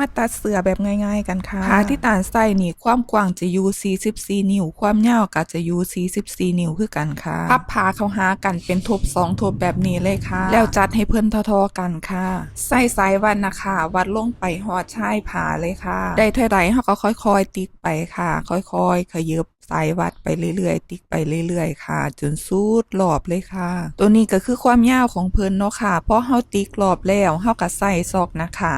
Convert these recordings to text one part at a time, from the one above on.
มาตัดเสือแบบง่าย ๆ กันค่ะขาที่ตานไส้นี่ความกว้างจะอยู่44นิ้ว ความยาวก็จะอยู่44นิ้วคือกันค่ะพับผาเขาหากันเป็นทบสองทบแบบนี้เลยค่ะ แล้วจัดให้เพิ่นทอๆกันค่ะ ใส่สายวันนะคะ วัดลงไปหอดชายผาเลยค่ะ ได้เท่าไรเขาก็ค่อยๆ ติ๊กไปค่ะ ค่อยๆขยับ สายวัดไปเรื่อยๆ ติ๊กไปเรื่อยๆ ค่ะ จนสุดรอบเลยค่ะ ตัวนี้ก็คือความยาวของเพิ่นเนาะค่ะเพราะเฮาติ๊กรอบแล้วเฮาก็ใส่ซอกนะคะ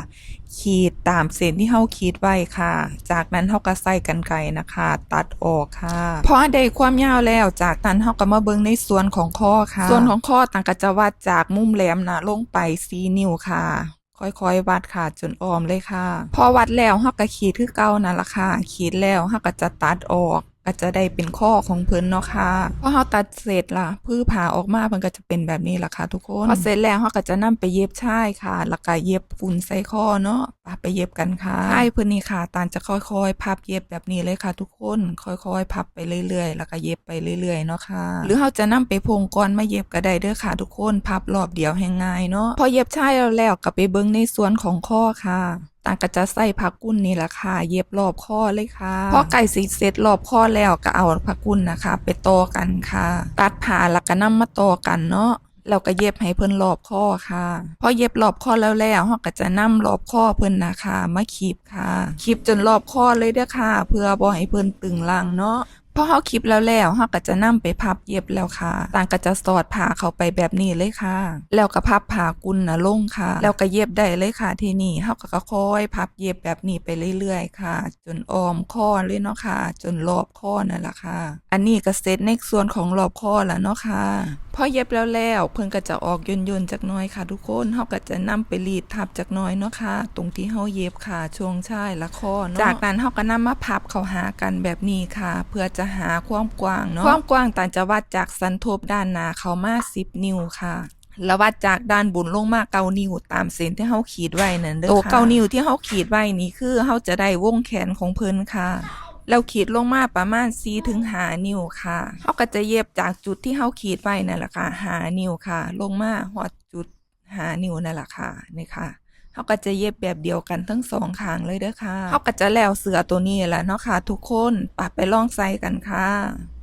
ขีดตามเส้นที่เฮาขีดไว้ค่ะ จากนั้นเฮาก็ใส่กันไกรนะคะ ตัดออกค่ะพอได้ความยาวแล้วจากนั้นเฮาก็มาเบิ่งในส่วนของข้อค่ะ ส่วนของข้อต่างก็จะวัดจากมุมแหลมนะลงไป4นิ้วค่ะค่อยๆ วัดค่ะจนออมเลยค่ะ พอวัดแล้วเฮาก็ขีดคือเก่านั่นล่ะค่ะ ขีดแล้วเฮาก็จะตัดออก ก็จะได้เป็นข้อของเพิ่นเนาะค่ะพอเฮาตัดเสร็จล่ะพื้ผ่าออกมาเพิ่นก็จะเป็นแบบนี้ล่ะค่ะทุกคนพอเสร็จแล้วเฮาก็จะนำไปเย็บชายค่ะ แล้วก็เย็บฝุ่นใส่ข้อเนาะไปไปเย็บกันค่ะชายเพิ่นนี่ค่ะตานจะค่อยๆพับเย็บแบบนี้เลยค่ะ ทุกคน ค่อยๆ พับไปเรื่อยๆ แล้วก็เย็บไปเรื่อยๆเนาะค่ะ หรือเฮาจะนำไปพงก่อนมาเย็บก็ได้เด้อค่ะ ทุกคนพับรอบเดียวให้ง่ายเนาะพอเย็บชายแล้วแล้วก็ไปเบิ่งในส่วนของข้อค่ะ ต่างก็จะใส่ผักกุ้นนี่แหละค่ะ เย็บรอบข้อเลยค่ะพอไก่สีเสร็จรอบข้อแล้วก็เอาผักกุ้นนะคะ ไปต่อกันค่ะ ตัดผ่าแล้วก็นำมาต่อกันเนาะเราก็เย็บให้เพิ่นรอบข้อค่ะ พอเย็บรอบข้อแล้วแล้วเราก็จะนำรอบข้อเพิ่นนะคะมาขีบค่ะขีบจนรอบข้อเลยเด้อค่ะ เพื่อบ่ให้เพิ่นตึงลังเนาะ พอเฮาคลิปแล้วแล้วเฮาก็จะนำไปพับเย็บแล้วค่ะต่างก็จะสอดผ้าเข้าไปแบบนี้เลยค่ะ แล้วก็พับผ้ากุนนะลงค่ะ แล้วก็เย็บได้เลยค่ะทีนี้เฮาก็ค่อยพับเย็บแบบนี้ไปเรื่อยๆ ค่ะ จนออมข้อเลยเนาะค่ะ จนรอบข้อนั่นแหละค่ะ อันนี้ก็เสร็จในส่วนของรอบข้อแล้วเนาะค่ะ พอเย็บแล้วแล้วเพิ่นก็จะออกย่นจักน้อยค่ะ ทุกคนเฮาก็จะนำไปรีดทับจักน้อยเนาะค่ะ ตรงที่เฮาเย็บค่ะ ช่วงชายและข้อเนาะจากนั้นเฮาก็นำมาพับเข้าหากันแบบนี้ค่ะ เพื่อจะหาความกว้างเนาะความกว้างต่างจะวัดจากสันทบด้านหน้าเข้ามา10 นิ้วค่ะแล้ววัดจากด้านบนลงมาเก้านิ้วตามเส้นที่เฮาขีดไว้นั่นเด้อค่ะตัวเก้านิ้วที่เฮาขีดไว้นี่คือเฮาจะได้วงแขนของเพิ่นค่ะ แล้วขีดลงมาประมาณ4ถึง5นิ้วค่ะเฮาก็จะเย็บจากจุดที่เฮาขีดไว้นั่นแหละค่ะ5นิ้วค่ะ ลงมาฮอดจุด5นิ้วนั่นแหละค่ะนี่ค่ะ เฮาก็จะเย็บแบบเดียวกันทั้งสองข้างเลยเด้อค่ะเฮาก็จะแล้วเสือตัวนี้แหละเนาะค่ะ ทุกคนปะไปลองใส่กันค่ะ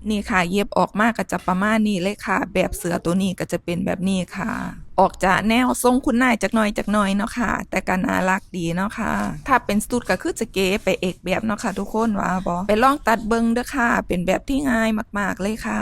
นี่ค่ะ เย็บออกมาก็จะประมาณนี้เลยค่ะ แบบเสือตัวนี้ก็จะเป็นแบบนี้ค่ะออกจากแนวทรงคุณนายจากหน่อยจากหน่อยเนาะค่ะ แต่ก็น่ารักดีเนาะค่ะ ถ้าเป็นสตูดก็คือจะเก๋ไปเอกแบบเนาะค่ะ ทุกคนว่าบอไปลองตัดเบิงเด้อค่ะ เป็นแบบที่ง่ายมาก ๆเลยค่ะ